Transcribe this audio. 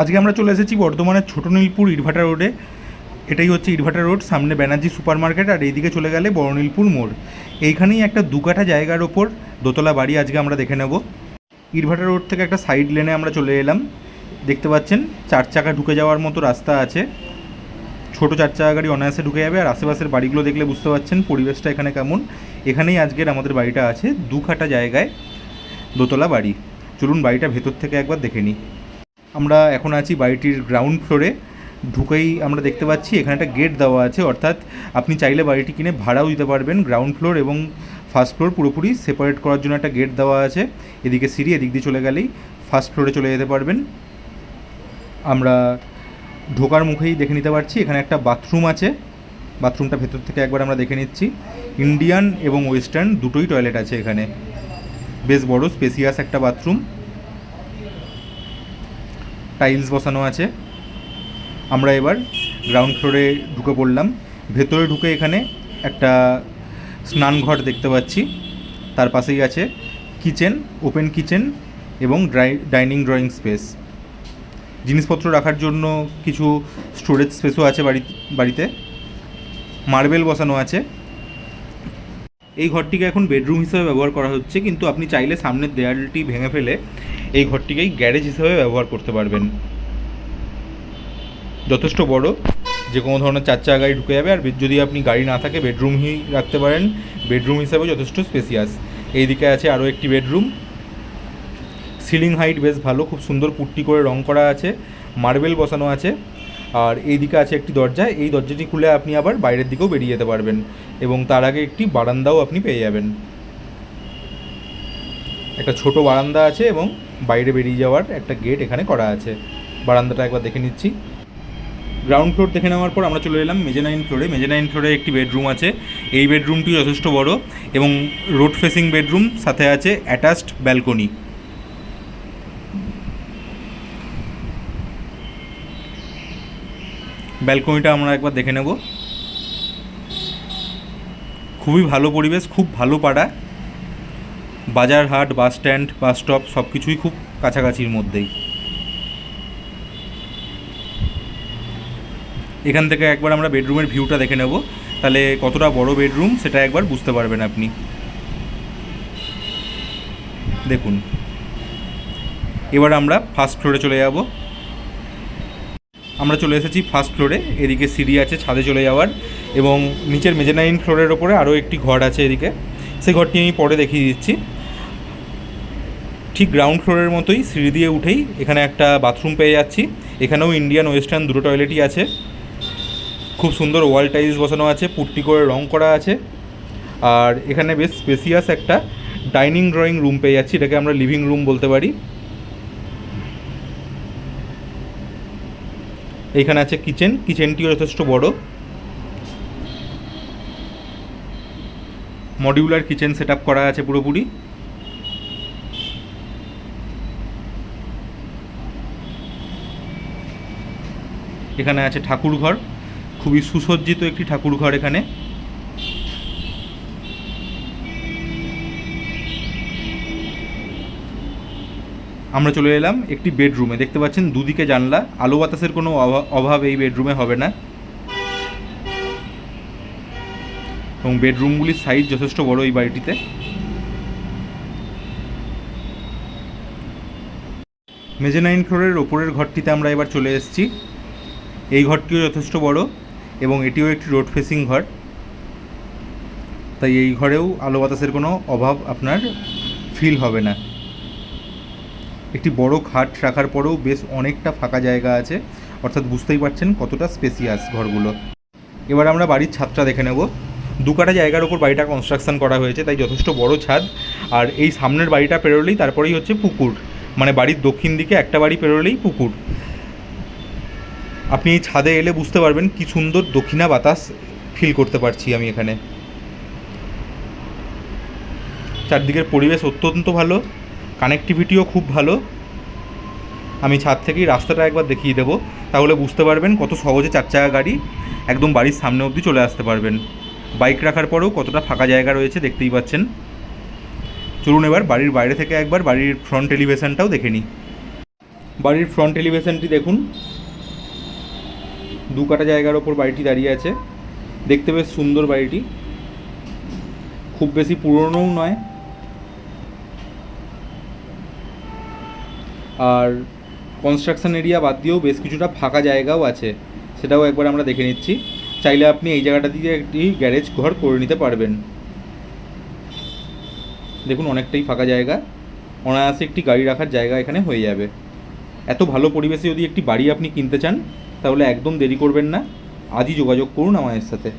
আজকে আমরা চলে এসেছি বর্ধমানের ছোট নীলপুর ইটভাটা রোডে। এটাই হচ্ছে ইটভাটা রোড, সামনে ব্যানার্জি সুপার মার্কেট আর এইদিকে চলে গেলে বড় নীলপুর মোড়। এইখানেই একটা দু কাঠা জায়গার ওপর দোতলা বাড়ি আজকে আমরা দেখে নেব। ইটভাটা রোড থেকে একটা সাইড লেনে আমরা চলে এলাম। দেখতে পাচ্ছেন, চার চাকা ঢুকে যাওয়ার মতো রাস্তা আছে। ছোট চার চাকা গাড়ি অনায়াসে ঢুকে যাবে আর আশেপাশের বাড়িগুলো দেখলে বুঝতে পারছেন পরিবেশটা এখানে কেমন। এখানেই আজকের আমাদের বাড়িটা আছে, দু কাঠা জায়গায় দোতলা বাড়ি। চলুন বাড়িটা ভেতর থেকে একবার দেখে নিই। আমরা এখন আছি বাড়িটির গ্রাউন্ড ফ্লোরে ঢুকেই আমরা দেখতে পাচ্ছি, এখানে একটা গেট দেওয়া আছে, অর্থাৎ আপনি চাইলে বাড়িটি কিনে ভাড়াও দিতে পারবেন গ্রাউন্ড ফ্লোর এবং ফার্স্ট ফ্লোর পুরোপুরি সেপারেট করার জন্য একটা গেট দেওয়া আছে। এদিকে সিঁড়ি, এদিক দিয়ে চলে গেলেই ফার্স্ট ফ্লোরে চলে যেতে পারবেন। আমরা ঢোকার মুখেই দেখে নিতে পারছি, এখানে একটা বাথরুম আছে। বাথরুমটা ভেতর থেকে একবার আমরা দেখে নিচ্ছি। ইন্ডিয়ান এবং ওয়েস্টার্ন দুটোই টয়লেট আছে এখানে। বেশ বড় স্পেসিয়াস একটা বাথরুম টাইলস বসানো আছে। আমরা এবার গ্রাউন্ড ফ্লোরে ঢুকে পড়লাম। ভেতরে ঢুকে এখানে একটা স্নানঘর দেখতে পাচ্ছি। তার পাশেই আছে কিচেন, ওপেন কিচেন এবং ড্রাই, ডাইনিং ড্রয়িং স্পেস। জিনিসপত্র রাখার জন্য কিছু স্টোরেজ স্পেসও আছে বাড়ি, বাড়িতে। মার্বেল বসানো আছে। এই ঘরটিকে এখন বেডরুম হিসেবে ব্যবহার করা হচ্ছে, কিন্তু আপনি চাইলে সামনের দেয়ালটি ভেঙে ফেলে এই ঘরটিকেই গ্যারেজ হিসেবে ব্যবহার করতে পারবেন। যথেষ্ট বড়, যে কোনো ধরনের চার চাকা গাড়ি ঢুকে যাবে, আর যদি আপনি গাড়ি না থাকে বেডরুমই রাখতে পারেন। বেডরুম হিসেবে যথেষ্ট স্পেসিয়াস। এইদিকে আছে আরও একটি বেডরুম। সিলিং হাইট বেশ ভালো, খুব সুন্দর পুট্টি করে রং করা আছে, মার্বেল বসানো আছে। আর এইদিকে আছে একটি দরজা, এই দরজাটি খুলে আপনি আবার বাইরের দিকেও বেরিয়ে যেতে পারবেন এবং তার আগে একটি বারান্দাও আপনি পেয়ে যাবেন। একটা ছোট বারান্দা আছে এবং বাইরে বেরিয়ে যাওয়ার একটা গেট এখানে করা আছে। বারান্দাটা একবার দেখে নিচ্ছি। গ্রাউন্ড ফ্লোর দেখে নেওয়ার পর আমরা চলে এলাম মেজে নাইন ফ্লোরে মেজে নাইন ফ্লোরে একটি বেডরুম আছে। এই বেডরুমটি যথেষ্ট বড় এবং রোড ফেসিং বেডরুম সাথে আছে অ্যাটাচড ব্যালকনি ব্যালকনিটা আমরা একবার দেখে নেব। খুবই ভালো পরিবেশ, খুব ভালো পাড়া। বাজার হাট, বাস স্ট্যান্ড, বাস স্টপ সব কিছুই খুব কাছাকাছির মধ্যেই। এখান থেকে একবার আমরা বেডরুমের ভিউটা দেখে নেব। তাহলে কতটা বড় বেডরুম সেটা একবার বুঝতে পারবেন আপনি। দেখুন। এবার আমরা ফার্স্ট ফ্লোরে চলে যাব। আমরা চলে এসেছি ফার্স্ট ফ্লোরে। এদিকে সিঁড়ি আছে ছাদে চলে যাওয়ার এবং নিচের মেজেনাইন ফ্লোরের ওপরে আরও একটি ঘর আছে এদিকে। সেই ঘরটি আমি পরে দেখিয়ে দিচ্ছি। ঠিক গ্রাউন্ড ফ্লোরের মতোই সিঁড়ি দিয়ে উঠেই এখানে একটা বাথরুম পেয়ে যাচ্ছি। এখানেও ইন্ডিয়ান ওয়েস্টার্ন দুটো টয়লেটই আছে। খুব সুন্দর ওয়াল টাইলস বসানো আছে, পুট্টি করে রং করা আছে। আর এখানে বেশ স্পেসিয়াস একটা ডাইনিং ড্রয়িং রুম পেয়ে যাচ্ছি, এটাকে আমরা লিভিং রুম বলতে পারি। এইখানে আছে কিচেন কিচেনটিও যথেষ্ট বড়। মডিউলার কিচেন সেট করা আছে পুরোপুরি। এখানে আছে ঠাকুর ঘর খুবই সুসজ্জিত একটি ঠাকুর ঘর এখানে। আমরা চলে এলাম একটি বেডরুমে। দেখতে পাচ্ছেন দুদিকে জানলা। আলো বাতাসের কোনো অভা- অভাব এই বেডরুমে হবে না। এবং বেডরুমগুলির সাইজ যথেষ্ট বড় এই বাড়িটিতে। মেজে নাইন ফ্লোরের ওপরের ঘরটিতে আমরা এবার চলে এসেছি। এই ঘরটিও যথেষ্ট বড় এবং এটিও একটি রোড ফেসিং ঘর। তাই এই ঘরেও আলো বাতাসের কোনো অভাব আপনার ফিল হবে না। একটি বড় খাট রাখার পরেও বেশ অনেকটা ফাঁকা জায়গা আছে। অর্থাৎ বুঝতেই পারছেন কতটা স্পেসিয়াস ঘরগুলো। এবার আমরা বাড়ির ছাদটা দেখে নেব। দু কাটা জায়গার ওপর বাড়িটা কনস্ট্রাকশন করা হয়েছে, তাই যথেষ্ট বড় ছাদ। আর এই সামনের বাড়িটা পেরোলেই তারপরেই হচ্ছে পুকুর। মানে বাড়ির দক্ষিণ দিকে একটা বাড়ি পেরোলেই পুকুর। আপনি এই ছাদে এলে বুঝতে পারবেন কি সুন্দর দক্ষিণা বাতাস ফিল করতে পারছি আমি এখানে। চারদিকের পরিবেশ অত্যন্ত ভালো কানেক্টিভিটিও খুব ভালো। আমি ছাদ থেকেই রাস্তাটা একবার দেখিয়ে দেবো, তাহলে বুঝতে পারবেন কত সহজে চার চাকা গাড়ি একদম বাড়ির সামনে অবধি চলে আসতে পারবেন। বাইক রাখার পরেও কতটা ফাঁকা জায়গা রয়েছে দেখতেই পাচ্ছেন। চলুন এবার বাড়ির বাইরে থেকে একবার বাড়ির ফ্রন্ট এলিভেশনটাও দেখে নিই। বাড়ির ফ্রন্ট এলিভেশনটি দেখুন। দু কাটা জায়গার ওপর বাড়িটি দাঁড়িয়ে আছে। দেখতে বেশ সুন্দর বাড়িটি। খুব বেশি পুরনোও নয়। আর কনস্ট্রাকশন এরিয়া বাদ দিয়েও বেশ কিছুটা ফাঁকা জায়গাও আছে। সেটাও একবার আমরা দেখে নিচ্ছি। চাইলে আপনি এই জায়গাটা দিয়ে একটি গ্যারেজ ঘর করে নিতে পারবেন। দেখুন, অনেকটাই ফাঁকা জায়গা। অনায়াসে একটি গাড়ি রাখার জায়গা এখানে হয়ে যাবে। এত ভালো পরিবেশে যদি একটি বাড়ি আপনি কিনতে চান তাহলে একদম দেরি করবেন না। আজই যোগাযোগ করুন আমাদের সাথে।